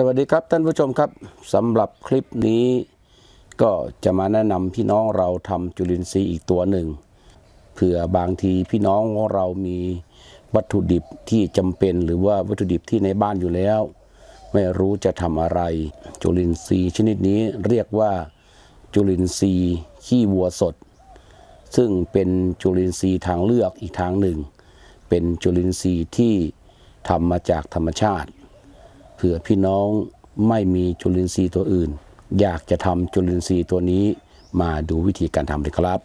สวัสดีครับท่านผู้ชมครับสำหรับคลิปนี้ก็จะมาแนะนำพี่น้องเราทำจุลินทรีย์อีกตัวหนึ่งเผื่อบางทีพี่น้องของเรามีวัตถุดิบที่จำเป็น หรือว่าวัตถุดิบที่ในบ้านอยู่แล้ว ไม่รู้จะทำอะไร จุลินทรีย์ชนิดนี้เรียกว่าจุลินทรีย์ขี้วัวสด ซึ่งเป็นจุลินทรีย์ทางเลือกอีกทางหนึ่ง เป็นจุลินทรีย์ที่ทำมาจากธรรมชาติ เผื่อพี่น้องไม่มีจุลินทรีย์ตัวอื่น อยากจะทำจุลินทรีย์ตัวนี้มาดูวิธีการทำเลยครับ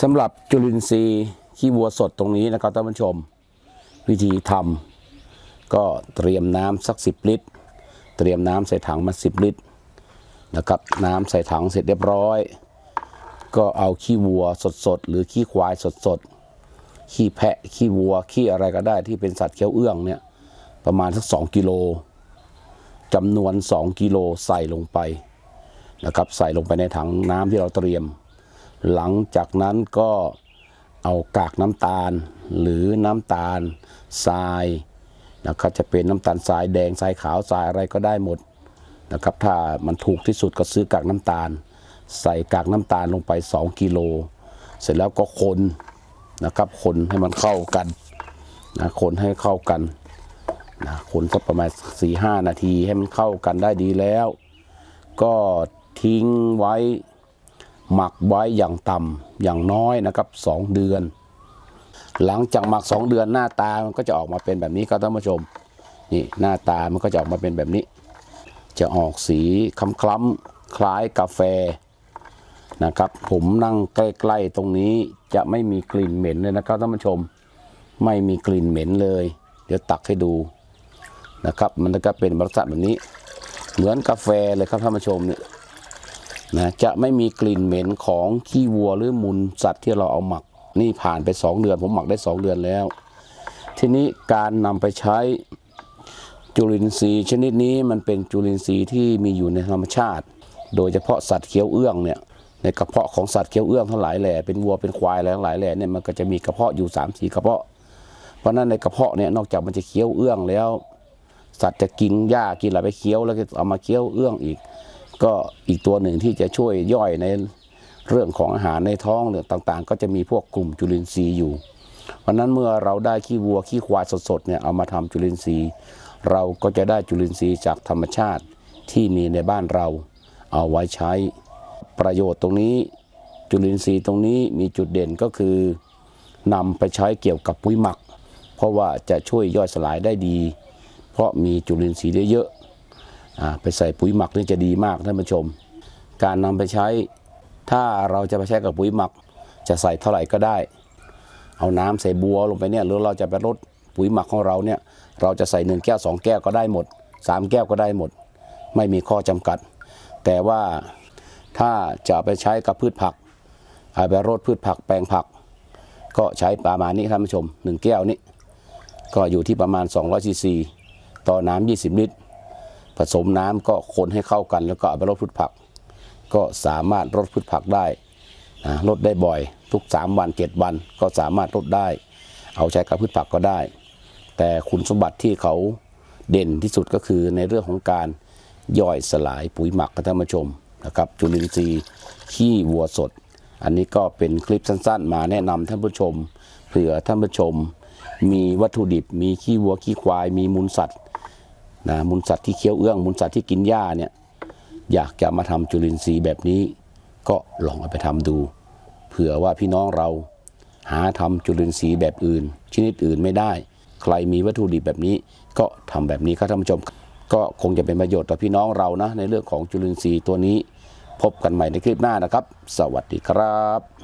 สำหรับจุลินทรีย์ขี้วัวสดตรงนี้นะครับท่านผู้ชม วิธีทำก็เตรียมน้ำสัก 10 ลิตร เตรียมน้ำใส่ถังมา 10 ลิตร นะครับ น้ำใส่ถังเสร็จเรียบร้อย ก็เอาขี้วัวสดๆ หรือขี้ควายสดๆ ขี้แพะขี้วัวขี้อะไรก็ได้ที่เป็นสัตว์เคี้ยวเอื้องเนี่ยประมาณสัก 2 กิโลจำนวน 2 กิโลใส่ลงไปนะครับใส่ลงไปในถังน้ำที่เราเตรียม หลังจากนั้นก็เอากากน้ำตาลหรือน้ำตาลทรายนะครับจะเป็นน้ำตาลทรายแดงทรายขาวทรายอะไรก็ได้หมด นะครับถ้ามันถูกที่สุดก็ซื้อกากน้ำตาล ใส่กากน้ำตาลลงไป 2 กิโล เสร็จแล้วก็คนนะครับคนให้มันเข้ากันนะคนให้เข้ากันนะคนสักประมาณ4 5นาทีให้มันเข้ากันได้ดีแล้ว ก็ทิ้งไว้หมักไว้อย่างต่ำอย่างน้อยนะครับ 2 เดือน หลังจากหมัก 2 เดือนหน้าตามันก็จะออกมาเป็นแบบนี้ครับท่านผู้ชมนี่หน้าตามันก็จะออกมาเป็นแบบนี้ จะออกสีคล้ำๆคล้ายกาแฟนะครับ ผมนั่งใกล้ๆตรงนี้จะไม่มีกลิ่นเหม็นเลยนะครับท่านผู้ชม ไม่มีกลิ่นเหม็นเลย เดี๋ยวตักให้ดูนะครับ มันก็เป็นลักษณะแบบนี้ เหมือนกาแฟเลยครับท่านผู้ชมเนี่ยนะจะไม่มีกลิ่นเหม็นของขี้วัวหรือมูลสัตว์ที่เราเอาหมักนี่ผ่านไป 2 เดือน ผมหมักได้ 2 เดือนแล้ว ทีนี้การนำไปใช้ จุลินทรีย์ชนิดนี้มันเป็นจุลินทรีย์ที่มีอยู่ในธรรมชาติ โดยเฉพาะสัตว์เคี้ยวเอื้องเนี่ยในกระเพาะของสัตว์เคี้ยวเอื้องทั้งหลายแหล่เป็นวัวเป็นควายอะไรทั้งหลายแหล่เนี่ยมันก็จะมีกระเพาะอยู่3ามสี่กระเพาะ เพราะนั้นในกระเพาะเนี่ยนอกจากมันจะเคี้ยวเอื้องแล้ว สัตว์จะกินหญ้ากินอะไรไปเคี้ยวแล้วก็เอามาเคี้ยวเอื้องอีก ก็อีกตัวหนึ่งที่จะช่วยย่อยในเรื่องของอาหารในท้องเรื่องต่างๆ ก็จะมีพวกกลุ่มจุลินทรีย์อยู่ เพราะนั้นเมื่อเราได้ขี้วัวขี้ควายสดๆเนี่ยเอามาทำจุลินทรีย์ เราก็จะได้จุลินทรีย์จากธรรมชาติที่มีในบ้านเราเอาไว้ใช้ ประโยชน์ตรงนี้ จุลินทรีย์ตรงนี้มีจุดเด่นก็คือนำไปใช้เกี่ยวกับปุ๋ยหมัก เพราะว่าจะช่วยย่อยสลายได้ดี เพราะมีจุลินทรีย์ได้เยอะอ่าไปใส่ปุ๋ยหมักนี่จะดีมากท่านผู้ชม การนำไปใช้ ถ้าเราจะไปใช้กับปุ๋ยหมัก จะใส่เท่าไหร่ก็ได้ เอาน้ำใส่บัวลงไปเนี่ยหรือเราจะไปรดปุ๋ยหมักของเราเนี่ย เราจะใส่หนึ่งแก้วสองแก้วก็ได้หมดสามแก้วก็ได้หมด ไม่มีข้อจำกัด แต่ว่าถ้าจะไปใช้กับพืชผักเอาไปรดพืชผักแปลงผัก ก็ใช้ประมาณนี้ท่านผู้ชมหนึ่งแก้วนี้ ก็อยู่ที่ประมาณ 200ซีซีต่อน้ำ20 ลิตร ผสมน้ำก็คนให้เข้ากัน แล้วก็เอาไปรดพืชผัก ก็สามารถรดพืชผักได้นะรดได้บ่อย ทุก 3 วัน 7 วันก็สามารถรดได้ เอาใช้กับพืชผักก็ได้ แต่คุณสมบัติที่เขาเด่นที่สุดก็คือในเรื่องของการย่อยสลายปุ๋ยหมักครับท่านผู้ชมนะครับจุลินทรีย์ขี้วัวสด อันนี้ก็เป็นคลิปสั้นๆ มาแนะนำท่านผู้ชมเผื่อท่านผู้ชม มีวัตถุดิบ มีขี้วัวขี้ควาย มีมูลสัตว์นะมูลสัตว์ที่เคี้ยวเอื้องมูลสัตว์ที่กินหญ้าเนี่ยอยากจะมาทำจุลินทรีย์แบบนี้ ก็ลองเอาไปทำดู เผื่อว่าพี่น้องเราหาทำจุลินทรีย์แบบอื่น ชนิดอื่นไม่ได้ ใครมีวัตถุดิบแบบนี้ ก็ทำแบบนี้ครับท่านผู้ชม ก็คงจะเป็นประโยชน์ต่อพี่น้องเรานะ ในเรื่องของจุลินทรีย์ตัวนี้ พบกันใหม่ในคลิปหน้านะครับ สวัสดีครับ